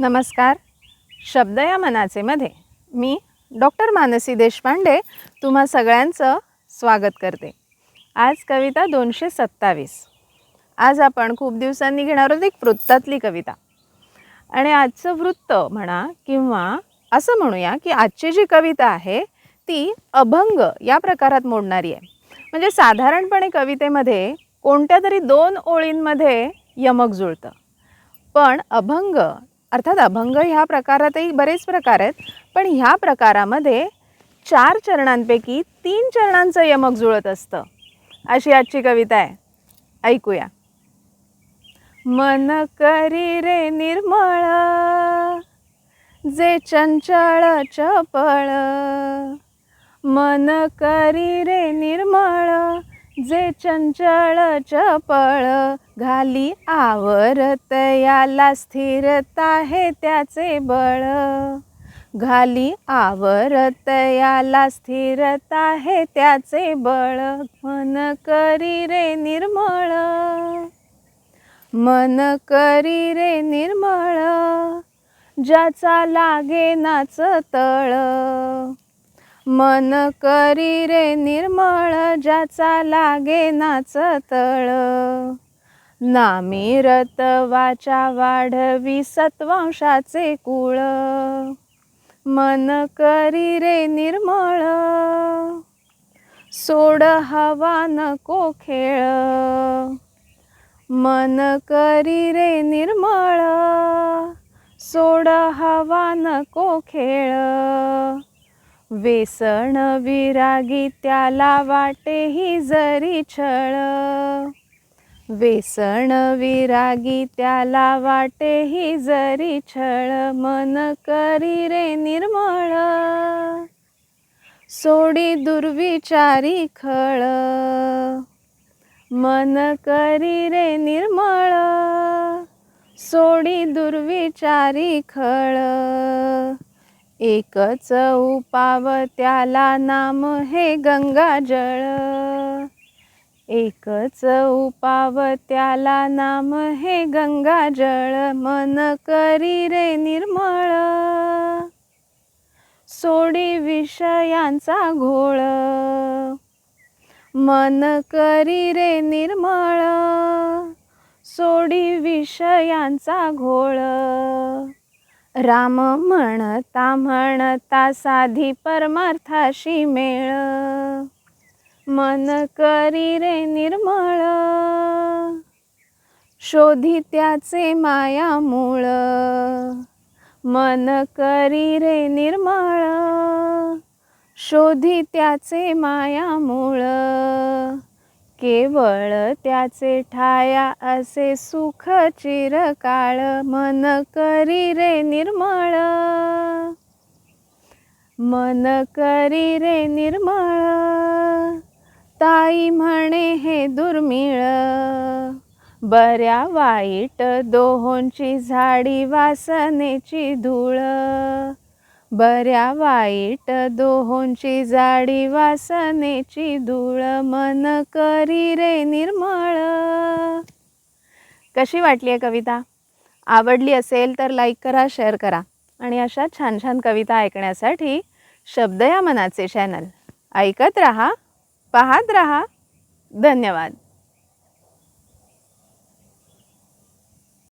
नमस्कार. शब्द या मनाचे मध्ये मी डॉक्टर मानसी देशपांडे तुम्हा सगळ्यांचं स्वागत करते. आज कविता दोनशे सत्तावीस. आज आपण खूप दिवसांनी घेणार आहोत एक वृत्तातली कविता. आणि आजचं वृत्त म्हणा किंवा असं म्हणूया की आजची जी कविता आहे ती अभंग या प्रकारात मोडणारी आहे. म्हणजे साधारणपणे कवितेमध्ये कोणत्या तरी दोन ओळींमध्ये यमक जुळतं. पण अभंग अर्थात अभंग ह्या प्रकारातही बरेच प्रकार आहेत. पण ह्या प्रकारामध्ये चार चरणांपैकी तीन चरणांचं यमक जुळत असतं. अशी आजची कविता आहे. ऐकूया. मन करी रे निर्मळ जे चंचळ चपळ. मन करी रे निर्मळ जे चंचळ चपळ घाली आवरत याला स्थिरता हे त्याचे बळ. घाली आवरत याला स्थिरता हे त्याचे बळ. मन करी रे निर्मळ. मन करी रे निर्मळ. ज्याचा लागे नाच तळ. मन करी रे निर्मळ ज्याचा लागे नाच तळ. नामिरत वाचा वाढवी सत्वांशाचे कुळ. मन करी रे निर्मळ सोड हवा नको खेळ. मन करी रे निर्मळ सोड हवा नको खेळ. वेसण विरागी त्याला वाटे ही जरी छळ. वेसण विरागी त्याला वाटे ही जरी छळ. मन करी रे निर्मळ. सोडी दुर्विचारी खळ. मन करी रे निर्मळ. सोडी दुर्विचारी खळ. एकच उपाव त्याला नाम हे गंगाजळ एकच उपाव त्याला नाम हे गंगाजळ मन करी रे निर्मळ. सोडी विषयांचा घोळ. मन करी रे निर्मळ. सोडी विषयांचा घोळ. राम म्हणता म्हणता साधी परमार्थाशी मेळ. मन करी रे निर्मळ. शोधी त्याचे माया मूळ. मन करी रे निर्मळ. शोधी त्याचे माया मूळ. केवळ त्याचे ठाया असे सुख चिरकाळ मन करी रे निर्मळ. मन करी रे निर्मळ. ताई म्हणे हे दुर्मिळ बऱ्या वाईट दोहोंची झाडी वासनेची धूळ बऱ्या वाईट दोहोंची जाडी वासनेची धूळ मन करी रे निर्मळ. कशी वाटली आहे कविता? आवडली असेल तर लाईक करा शेअर करा आणि अशा छान छान कविता ऐकण्यासाठी शब्द या मनाचे चॅनल ऐकत रहा पाहत रहा. धन्यवाद.